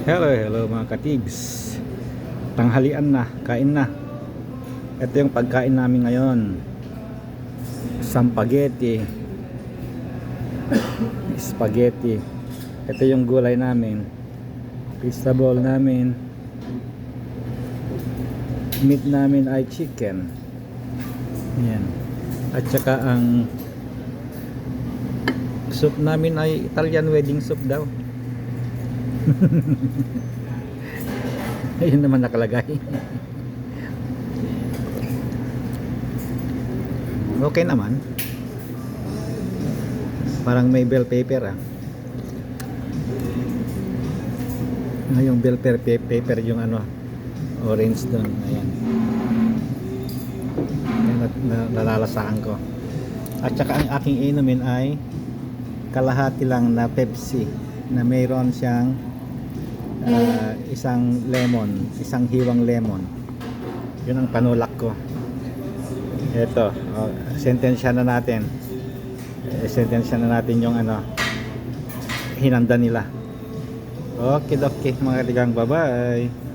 Hello, hello mga katigs. Tanghalian na, kain na. Ito yung pagkain namin ngayon. Sampageti. Spaghetti. Ito yung gulay namin. Pista ball namin. Meat namin ay chicken. Yan. At saka ang soup namin ay Italian wedding soup daw. Ayun naman nakalagay. okay naman. Parang may bell paper ah. Ah, yung bell paper, paper yung ano, orange doon. Ayan. Ayan, na, na, nalalasaan ko. At saka ang aking inumin ay kalahati lang na Pepsi na mayroon siyang ah, isang lemon, isang hiwang lemon. Yun ang panulak ko. Ito, oh, sentensya na natin. Eh, sentensya na natin yung ano, hinanda nila. Okay, okay mga katigang, bye-bye.